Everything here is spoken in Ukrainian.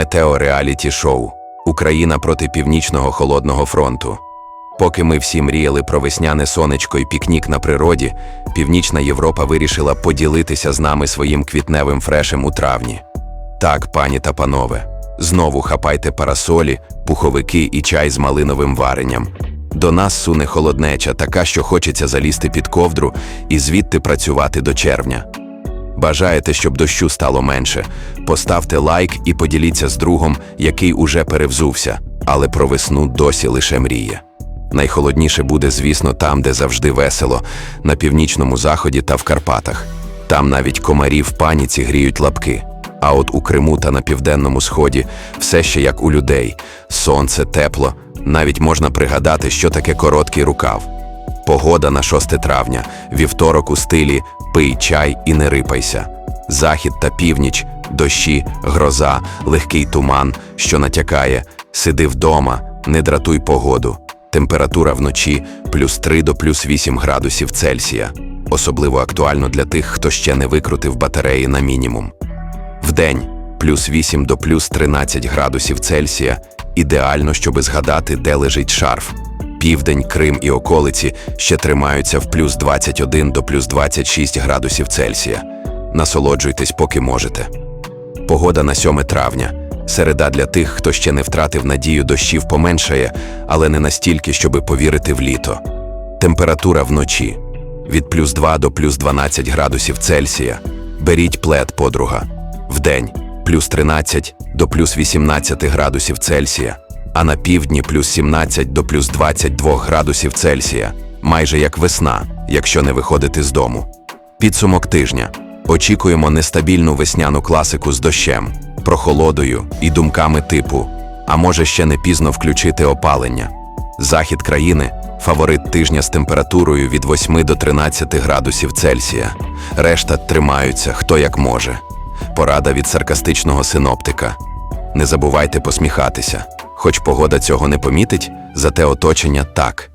Метеореаліті шоу Україна проти північного холодного фронту. Поки ми всі мріяли про весняне сонечко і пікнік на природі, Північна Європа вирішила поділитися з нами своїм квітневим фрешем у травні. Так, пані та панове, знову хапайте парасолі, пуховики і чай з малиновим варенням. До нас суне холоднеча, така, що хочеться залізти під ковдру і звідти працювати до червня. Бажаєте, щоб дощу стало менше? Поставте лайк і поділіться з другом, який уже перевзувся, але про весну досі лише мріє. Найхолодніше буде, звісно, там, де завжди весело, на північному заході та в Карпатах. Там навіть комарі в паніці гріють лапки. А от у Криму та на південному сході все ще як у людей: сонце, тепло, навіть можна пригадати, що таке короткий рукав. Погода на 6 травня, вівторок у стилі пий чай і не рипайся. Захід та північ, дощі, гроза, легкий туман, що натякає, сиди вдома, не дратуй погоду. Температура вночі плюс 3 до плюс 8 градусів Цельсія. Особливо актуально для тих, хто ще не викрутив батареї на мінімум. Вдень плюс 8 до плюс 13 градусів Цельсія. Ідеально, щоби згадати, де лежить шарф. Південь, Крим і околиці ще тримаються в плюс 21 до плюс 26 градусів Цельсія. Насолоджуйтесь, поки можете. Погода на 7 травня. Середа для тих, хто ще не втратив надію дощів поменшає, але не настільки, щоби повірити в літо. Температура вночі від плюс 2 до плюс 12 градусів Цельсія. Беріть плед, подруга. Вдень плюс 13 до плюс 18 градусів Цельсія, а на півдні плюс 17 до плюс 22 градусів Цельсія. Майже як весна, якщо не виходити з дому. Підсумок тижня. Очікуємо нестабільну весняну класику з дощем, прохолодою і думками типу, а може ще не пізно включити опалення. Захід країни фаворит тижня з температурою від 8 до 13 градусів Цельсія. Решта тримаються хто як може. Порада від саркастичного синоптика. Не забувайте посміхатися. Хоч погода цього не помітить, зате оточення так.